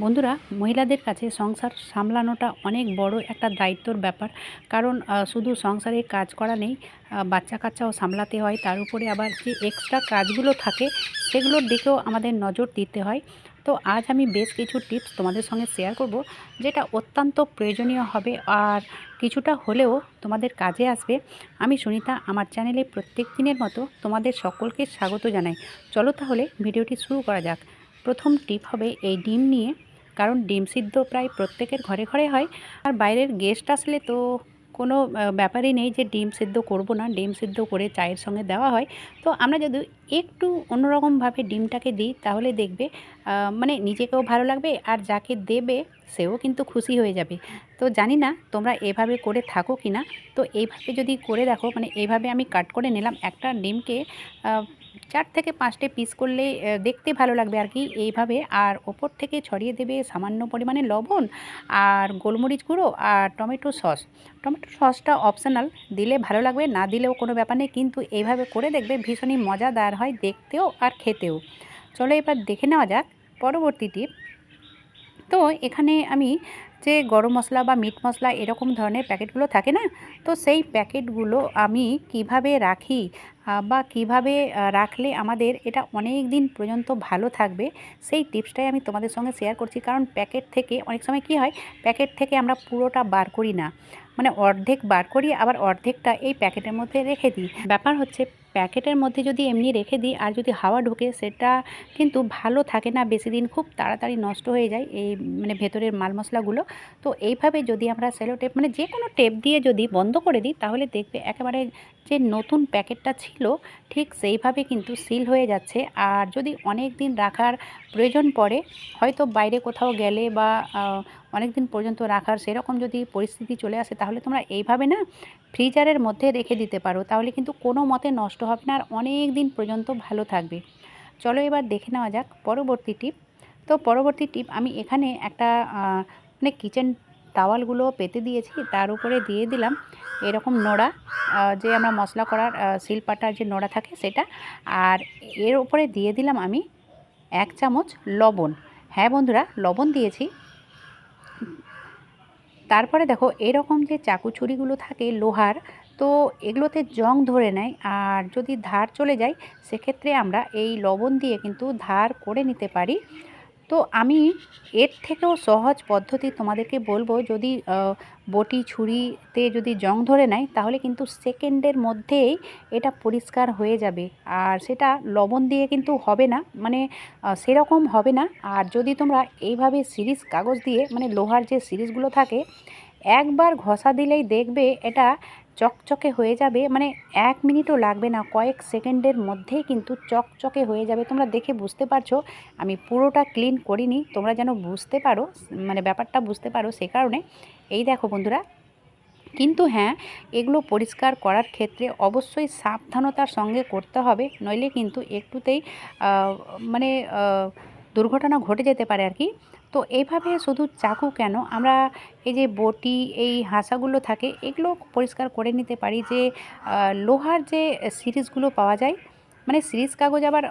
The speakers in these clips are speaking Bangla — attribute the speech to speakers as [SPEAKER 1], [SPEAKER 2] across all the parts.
[SPEAKER 1] বন্ধুরা, মহিলাদের কাছে সংসার সামলানোটা অনেক বড় একটা দায়িত্বর ব্যাপার। কারণ শুধু সংসারে কাজ করা নেই বাচ্চা কাচ্চাও সামলাতে হয়। তার উপরে আবার যে এক্সট্রা কাজগুলো থাকে, সেগুলোর দিকেও আমাদের নজর দিতে হয়। তো আজ আমি বেশ কিছু টিপস তোমাদের সঙ্গে শেয়ার করব, যেটা অত্যন্ত প্রয়োজনীয় হবে আর কিছুটা হলেও তোমাদের কাজে আসবে। আমি সুনিতা, আমার চ্যানেলে প্রত্যেক দিনের মতো তোমাদের সকলকে স্বাগত জানাই। চলো তাহলে ভিডিওটি শুরু করা যাক। প্রথম টিপ হবে এই ডিম নিয়ে, কারণ ডিম সিদ্ধ প্রায় প্রত্যেকের ঘরে ঘরে হয়। আর বাইরের গেস্ট আসলে তো কোনো ব্যাপারই নেই যে ডিম সিদ্ধ করব না, ডিম সিদ্ধ করে চায়ের সঙ্গে দেওয়া হয়। তো আমরা যদি একটু অন্যরকমভাবে ডিমটাকে দিই, তাহলে দেখবে মানে নিজেকেও ভালো লাগবে আর যাকে দেবে সেও কিন্তু খুশি হয়ে যাবে। তো জানি না তোমরা এভাবে করে থাকো কি না তো এইভাবে যদি করে দেখো মানে এইভাবে আমি কাট করে নিলাম একটা ডিমকে চার থেকে পাঁচটে পিস করলে দেখতে ভালো লাগবে আর কি এইভাবে। আর ওপর থেকে ছড়িয়ে দেবে সামান্য পরিমাণে লবণ আর গোলমরিচ গুঁড়ো আর টমেটো সস। টমেটো সসটা অপশনাল দিলে ভালো লাগবে, না দিলেও কোনো ব্যাপার নেই। কিন্তু এইভাবে করে দেখবে ভীষণই মজাদার হয় দেখতেও আর খেতেও। চলো এবার দেখে নেওয়া যাক পরবর্তী টিপ। তো এখানে আমি যে গরম মশলা বা মিট মশলা এরকম ধরনের প্যাকেটগুলো থাকে না, তো সেই প্যাকেটগুলো আমি কীভাবে রাখি বা কীভাবে রাখলে আমাদের এটা অনেক দিন পর্যন্ত ভালো থাকবে, সেই টিপসটাই আমি তোমাদের সঙ্গে শেয়ার করছি। কারণ প্যাকেট থেকে অনেক সময় কি হয়, প্যাকেট থেকে আমরা পুরোটা বার করি না। মানে অর্ধেক বার করি, আবার অর্ধেকটা এই প্যাকেটের মধ্যে রেখে দিই। ব্যাপার হচ্ছে, প্যাকেটের মধ্যে যদি এমনি রেখে দিই, আর যদি হাওয়া ঢোকে, সেটা কিন্তু ভালো থাকে না, বেশি দিন খুব তাড়াতাড়ি নষ্ট হয়ে যায় এই মানে ভেতরের মাল মশলাগুলো। তো এইভাবে যদি আমরা সেলো টেপ মানে যে কোনো টেপ দিয়ে যদি বন্ধ করে দিই, তাহলে দেখবে একেবারে যে নতুন প্যাকেটটা ছিল, ঠিক সেইভাবে কিন্তু সিল হয়ে যাচ্ছে। আর যদি অনেক দিন রাখার প্রয়োজন পড়ে, হয়তো বাইরে কোথাও গেলে বা অনেক দিন পর্যন্ত রাখার সেরকম যদি পরিস্থিতি চলে আসে, তাহলে তোমরা এইভাবে না ফ্রিজারের মধ্যে রেখে দিতে পারো। তাহলে কিন্তু কোনো মতে নষ্ট হবে না, আর অনেক দিন পর্যন্ত ভালো থাকবে। চলো এবার দেখে নেওয়া যাক পরবর্তী টিপ। তো পরবর্তী টিপ, আমি এখানে একটা মানে কিচেন টাওয়ালগুলো পেতে দিয়েছি, তার উপরে দিয়ে দিলাম এরকম নোড়া যে আমরা মশলা করার শিলপাটার যে নোড়া থাকে সেটা, আর এর উপরে দিয়ে দিলাম আমি এক চামচ লবণ। হ্যাঁ বন্ধুরা, লবণ দিয়েছি। তারপরে দেখো, এরকম যে চাকু ছুরিগুলো থাকে লোহার, তো এগুলোতে জং ধরে নেয়, আর যদি ধার চলে যায়, সেক্ষেত্রে আমরা এই লবণ দিয়ে কিন্তু ধার করে নিতে পারি। তো আমি এর থেকেও সহজ পদ্ধতি তোমাদেরকে বলব, যদি বটি ছুরিতে যদি জং ধরে নেয়, তাহলে কিন্তু সেকেন্ডের মধ্যেই এটা পরিষ্কার হয়ে যাবে। আর সেটা লবণ দিয়ে কিন্তু হবে না মানে সেরকম হবে না। আর যদি তোমরা এইভাবে সিরিজ কাগজ দিয়ে মানে লোহার যে সিরিজগুলো থাকে, একবার ঘষা দিলেই দেখবে এটা চকচকে হয়ে যাবে মানে এক মিনিটও লাগবে না, কয়েক সেকেন্ডের মধ্যেই কিন্তু চকচকে হয়ে যাবে। তোমরা দেখে বুঝতে পারছ, আমি পুরোটা ক্লিন করিনি, তোমরা যেন বুঝতে পারো মানে ব্যাপারটা বুঝতে পারো সে কারণে। এই দেখো বন্ধুরা, কিন্তু হ্যাঁ এগুলো পরিষ্কার করার ক্ষেত্রে অবশ্যই সাবধানতার সঙ্গে করতে হবে, নইলে কিন্তু একটুতেই মানে দুর্ঘটনা ঘটে যেতে পারে আর কি। তো এইভাবে শুধু চাকু কেন? আমরা এই যে বটি, এই হাঁসাগুলো থাকে, এগুলো পরিষ্কার করে নিতে পারি যে লোহার যে সিরিজগুলো পাওয়া যায় মানে সিরিজ কাগজ আবার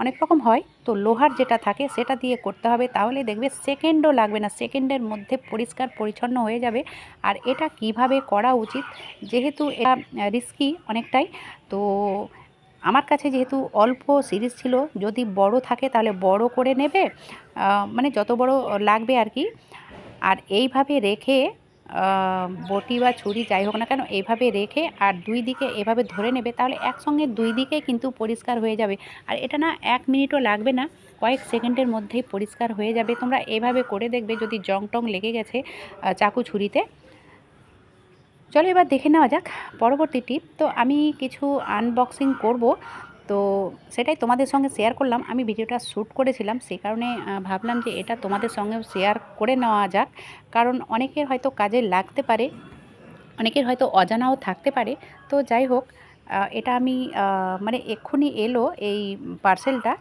[SPEAKER 1] অনেক রকম হয়, তো লোহার যেটা থাকে সেটা দিয়ে করতে হবে, তাহলে দেখবে সেকেন্ডও লাগবে না, সেকেন্ডের মধ্যে পরিষ্কার পরিচ্ছন্ন হয়ে যাবে। আর এটা কীভাবে করা উচিত? যেহেতু এটা রিস্কি অনেকটাই, তো আমার কাছে যেহেতু অল্প সিরিজ ছিল, যদি বড় থাকে তাহলে বড় করে নেবে। মানে যত বড় লাগবে আর কি। আর এইভাবে রেখে বটি বা ছুরি যাই হোক না কেন, এইভাবে রেখে আর দুই দিকে এভাবে ধরে নেবে, তাহলে একসঙ্গে দুই দিকে কিন্তু পরিষ্কার হয়ে যাবে। আর এটা না এক মিনিটও লাগবে না, কয়েক সেকেন্ডের মধ্যেই পরিষ্কার হয়ে যাবে। তোমরা এভাবে করে দেখবে, যদি জং টং লেগে গেছে চাকু ছুরিতে। চলো এবার দেখে নেওয়া যাক পরবর্তী টিপ। তো আমি কিছু আনবক্সিং করব। তো সেটাই তোমাদের সঙ্গে শেয়ার করলাম। আমি ভিডিওটা শ্যুট করেছিলাম। সেই কারণে ভাবলাম যে এটা তোমাদের সঙ্গেও শেয়ার করে নেওয়া যাক। কারণ অনেকের হয়তো কাজে লাগতে পারে, অনেকের হয়তো অজানাও থাকতে পারে। তো যাই হোক এটা আমি মানে এক্ষুনি এলো এই পার্সেলটা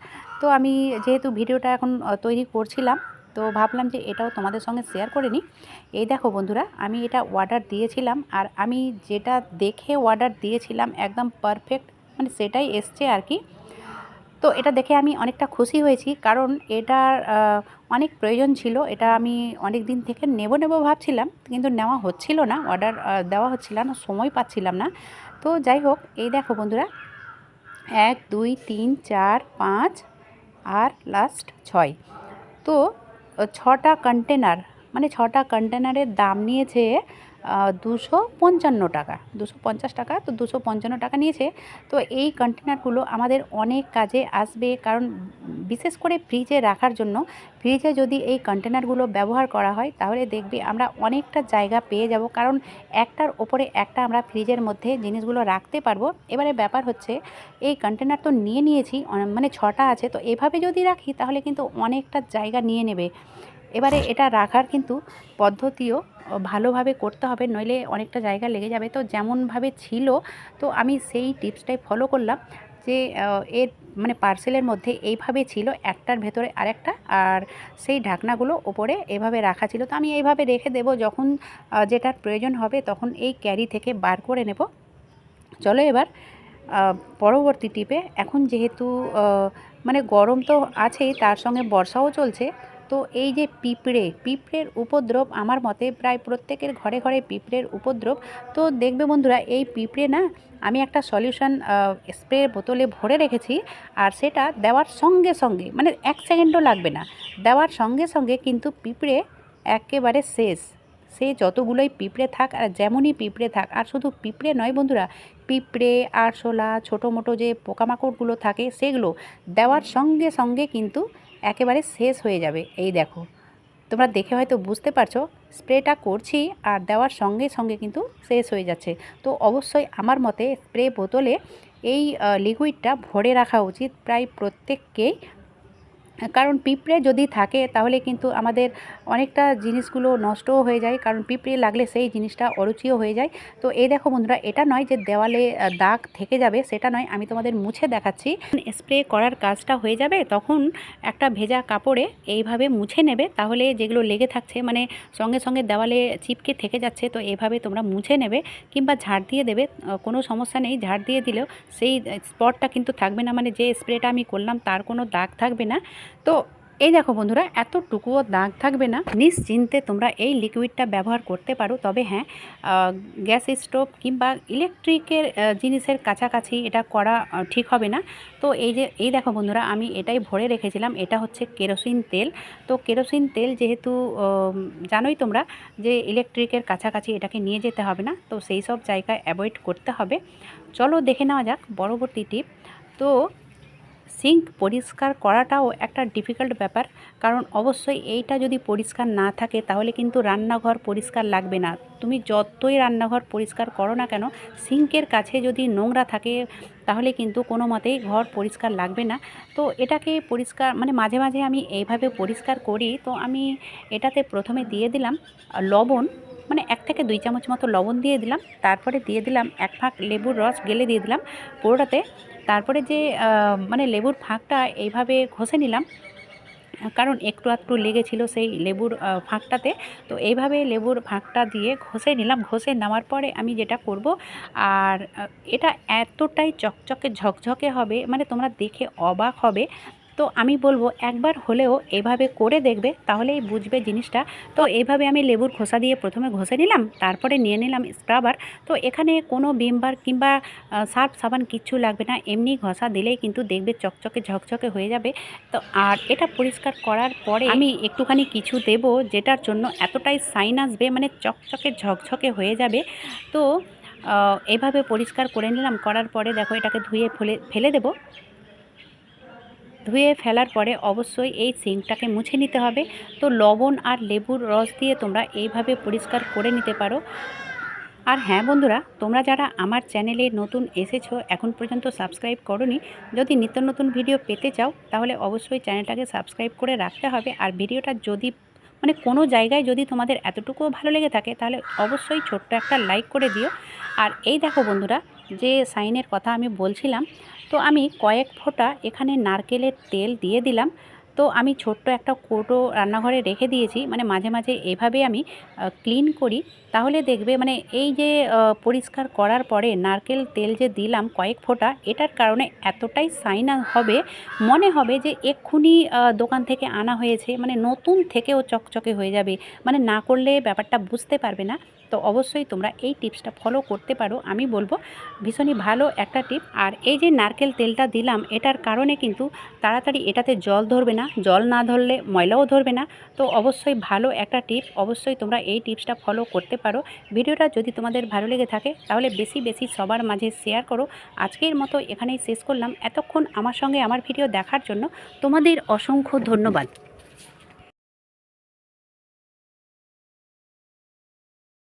[SPEAKER 1] তো আমি যেহেতু ভিডিওটা এখন তৈরি করছিলাম তো ভাবলাম যে এটাও তোমাদের সঙ্গে শেয়ার করে নিই। এই দেখো বন্ধুরা, আমি এটা অর্ডার দিয়েছিলাম আর আমি যেটা দেখে অর্ডার দিয়েছিলাম একদম পারফেক্ট মানে সেটাই এসছে আর কি। তো এটা দেখে আমি অনেকটা খুশি হয়েছি কারণ এটার অনেক প্রয়োজন ছিল, এটা আমি অনেক দিন থেকে নেব নেব ভাবছিলাম কিন্তু নেওয়া হচ্ছিল না অর্ডার দেওয়া হচ্ছিল না, সময় পাচ্ছিলাম না। তো যাই হোক, এই দেখো বন্ধুরা, এক, দুই, তিন, চার, পাঁচ আর লাস্ট ছয়। তো ছটা কন্টেনার মানে ছটা কন্টেনারের দাম নিয়েছে দুশো পঞ্চান্ন টাকা। দুশো পঞ্চাশ টাকা, তো দুশো পঞ্চান্ন টাকা নিয়েছে। তো এই কন্টেনারগুলো আমাদের অনেক কাজে আসবে, কারণ বিশেষ করে ফ্রিজে রাখার জন্য ফ্রিজে যদি এই কন্টেনারগুলো ব্যবহার করা হয়, তাহলে দেখবে আমরা অনেকটা জায়গা পেয়ে যাব। কারণ একটার ওপরে একটা আমরা ফ্রিজের মধ্যে জিনিসগুলো রাখতে পারব। এবারে ব্যাপার হচ্ছে, এই কন্টেনার তো নিয়ে নিয়েছি মানে ছটা আছে, তো এভাবে যদি রাখি, তাহলে কিন্তু অনেকটা জায়গা নিয়ে নেবে। এবারে এটা রাখার কিন্তু পদ্ধতিও ভালোভাবে করতে হবে, নইলে অনেকটা জায়গা লেগে যাবে। তো যেমনভাবে ছিল, তো আমি সেই টিপসটাই ফলো করলাম যে এর মানে পার্সেলের মধ্যে এইভাবে ছিল, একটার ভেতরে আরেকটা, আর সেই ঢাকনাগুলো ওপরে এভাবে রাখা ছিল। তো আমি এইভাবে রেখে দেব, যখন যেটার প্রয়োজন হবে তখন এই ক্যারি থেকে বার করে নেব। চলো এবার পরবর্তী টিপে, এখন যেহেতু মানে গরম তো আছেই, তার সঙ্গে বর্ষাও চলছে তো এই যে পিঁপড়ে, পিঁপড়ের উপদ্রব আমার মতে প্রায় প্রত্যেকের ঘরে ঘরে পিঁপড়ের উপদ্রব। তো দেখবে বন্ধুরা, এই পিঁপড়ে না আমি একটা সলিউশন স্প্রে বোতলে ভরে রেখেছি আর সেটা দেওয়ার সঙ্গে সঙ্গে মানে এক সেকেন্ডও লাগবে না। দেওয়ার সঙ্গে সঙ্গে কিন্তু পিঁপড়ে একেবারে শেষ। সে যতগুলোই পিঁপড়ে থাক আর যেমনই পিঁপড়ে থাক, আর শুধু পিঁপড়ে নয় বন্ধুরা, পিঁপড়ে, আরশোলা ছোটো মোটো যে পোকামাকড়গুলো থাকে, সেগুলো দেওয়ার সঙ্গে সঙ্গে কিন্তু একেবারে শেষ হয়ে যাবে। এই দেখো, তোমরা দেখে হয়তো বুঝতে পারছ, স্প্রেটা করছি আর দেওয়ার সঙ্গে সঙ্গে কিন্তু শেষ হয়ে যাচ্ছে। তো অবশ্যই আমার মতে স্প্রে বোতলে এই লিকুইডটা ভরে রাখা উচিত। প্রায় প্রত্যেককেই কারণ পিঁপড়ে যদি থাকে, তাহলে কিন্তু আমাদের অনেকটা জিনিসগুলো নষ্টও হয়ে যায়। কারণ পিঁপড়ে লাগলে সেই জিনিসটা অরুচিও হয়ে যায়। তো এই দেখো বন্ধুরা, এটা নয় যে দেওয়ালে দাগ থেকে যাবে, সেটা নয়। আমি তোমাদের মুছে দেখাচ্ছি। স্প্রে করার কাজটা হয়ে যাবে, তখন একটা ভেজা কাপড়ে এইভাবে মুছে নেবে। তাহলে যেগুলো লেগে থাকছে মানে সঙ্গে সঙ্গে দেওয়ালে চিপকে থেকে যাচ্ছে, তো এভাবে তোমরা মুছে নেবে কিংবা ঝাড় দিয়ে দেবে। কোনো সমস্যা নেই, ঝাড় দিয়ে দিলেও সেই স্পটটা কিন্তু থাকবে না। মানে যে স্প্রেটা আমি করলাম, তার কোনো দাগ থাকবে না। তো এই দেখো বন্ধুরা, এতটুকুও দাগ থাকবে না। নিশ্চিন্তে তোমরা এই লিকুইডটা ব্যবহার করতে পারো। তবে হ্যাঁ গ্যাস স্টোভ কিংবা ইলেকট্রিকের জিনিসের কাছাকাছি এটা করা ঠিক হবে না। তো এই যে, এই দেখো বন্ধুরা, আমি এটাই ভরে রেখেছিলাম। এটা হচ্ছে কেরোসিন তেল। তো কেরোসিন তেল যেহেতু জানোই তোমরা যে ইলেকট্রিকের কাছাকাছি এটাকে নিয়ে যেতে হবে না। তো সেই সব জায়গায় অ্যাভয়েড করতে হবে। চলো দেখে নেওয়া যাক পরবর্তী টিপ। তো সিঙ্ক পরিষ্কার করাটাও একটা ডিফিকাল্ট ব্যাপার। কারণ অবশ্যই এইটা যদি পরিষ্কার না থাকে, তাহলে কিন্তু রান্নাঘর পরিষ্কার লাগবে না। তুমি যতই রান্নাঘর পরিষ্কার করো না কেন, সিঙ্কের কাছে যদি নোংরা থাকে, তাহলে কিন্তু কোনো মতেই ঘর পরিষ্কার লাগবে না। তো এটাকে পরিষ্কার মানে মাঝে মাঝে আমি এইভাবে পরিষ্কার করি। তো আমি এটাতে প্রথমে দিয়ে দিলাম লবণ। মানে এক থেকে দুই চামচ মতো লবণ দিয়ে দিলাম, তারপরে দিয়ে দিলাম এক ফাঁক লেবুর রস, গেলে দিয়ে দিলাম পুরোটাতে। তারপরে যে মানে লেবুর ফাঁকটা এইভাবে ঘষে নিলাম, কারণ একটু একটু লেগেছিল সেই লেবুর ফাঁকটাতে। তো এইভাবে লেবুর ফাঁকটা দিয়ে ঘষে নিলাম, ঘষে নেওয়ার পরে আমি যেটা করব, আর এটা এতটাই চকচকে ঝকঝকে হবে মানে তোমরা দেখে অবাক হবে তো আমি বলব একবার হলেও এভাবে করে দেখবে, তাহলেই বুঝবে জিনিসটা। তো এইভাবে আমি লেবুর খোসা দিয়ে প্রথমে ঘষে নিলাম, তারপরে নিয়ে নিলাম স্ক্রাবার। তো এখানে কোনো বিমবার কিংবা সার্ফ সাবান কিচ্ছু লাগবে না, এমনি ঘষা দিলেই কিন্তু দেখবে চকচকে ঝকঝকে হয়ে যাবে। তো আর এটা পরিষ্কার করার পরে আমি একটুখানি কিছু দেব, যেটার জন্য এতটাই সাইন আসবে মানে চকচকে ঝকঝকে হয়ে যাবে। তো এভাবে পরিষ্কার করে নিলাম, করার পরে দেখো এটাকে ধুয়ে ফেলে ফেলে দেবো। ধুয়ে ফেলার পরে অবশ্যই এই সিঙ্কটাকে মুছে নিতে হবে। তো লবণ আর লেবুর রস দিয়ে তোমরা এইভাবে পরিষ্কার করে নিতে পারো। আর হ্যাঁ বন্ধুরা, তোমরা যারা আমার চ্যানেলে নতুন এসেছ, এখন পর্যন্ত সাবস্ক্রাইব করনি, যদি নিত্য নতুন ভিডিও পেতে চাও, তাহলে অবশ্যই চ্যানেলটাকে সাবস্ক্রাইব করে রাখতে হবে। আর ভিডিওটা যদি মানে কোনো জায়গায় যদি তোমাদের এতটুকুও ভালো লেগে থাকে, তাহলে অবশ্যই ছোট্ট একটা লাইক করে দিও। আর এই দেখো বন্ধুরা, যে সাইনের কথা আমি বলছিলাম তো আমি কয়েক ফোঁটা এখানে নারকেলের তেল দিয়ে দিলাম। তো আমি ছোট্ট একটা কৌটো রান্নাঘরে রেখে দিয়েছি। মানে মাঝে মাঝে এভাবে আমি ক্লিন করি। তাহলে দেখবে মানে এই যে পরিষ্কার করার পরে নারকেল তেল যে দিলাম কয়েক ফোঁটা, এটার কারণে এতটাই সাইন হবে, মনে হবে যে এক্ষুনি দোকান থেকে আনা হয়েছে। মানে নতুন থেকেও চকচকে হয়ে যাবে। মানে না করলে ব্যাপারটা বুঝতে পারবে না। তো অবশ্যই তোমরা এই টিপসটা ফলো করতে পারো। আমি বলব, ভীষণই ভালো একটা টিপ। আর এই যে নারকেল তেলটা দিলাম, এটার কারণে কিন্তু তাড়াতাড়ি এটাতে জল ধরবে না। জল না ধরলে ময়লাও ধরবে না। তো অবশ্যই ভালো একটা টিপ। অবশ্যই তোমরা এই টিপসটা ফলো করতে পারো। ভিডিওটা যদি তোমাদের ভালো লেগে থাকে, তাহলে বেশি বেশি সবার মাঝে শেয়ার করো। আজকের মতো এখানেই শেষ করলাম। এতক্ষণ আমার সঙ্গে আমার ভিডিও দেখার জন্য তোমাদের অসংখ্য ধন্যবাদ।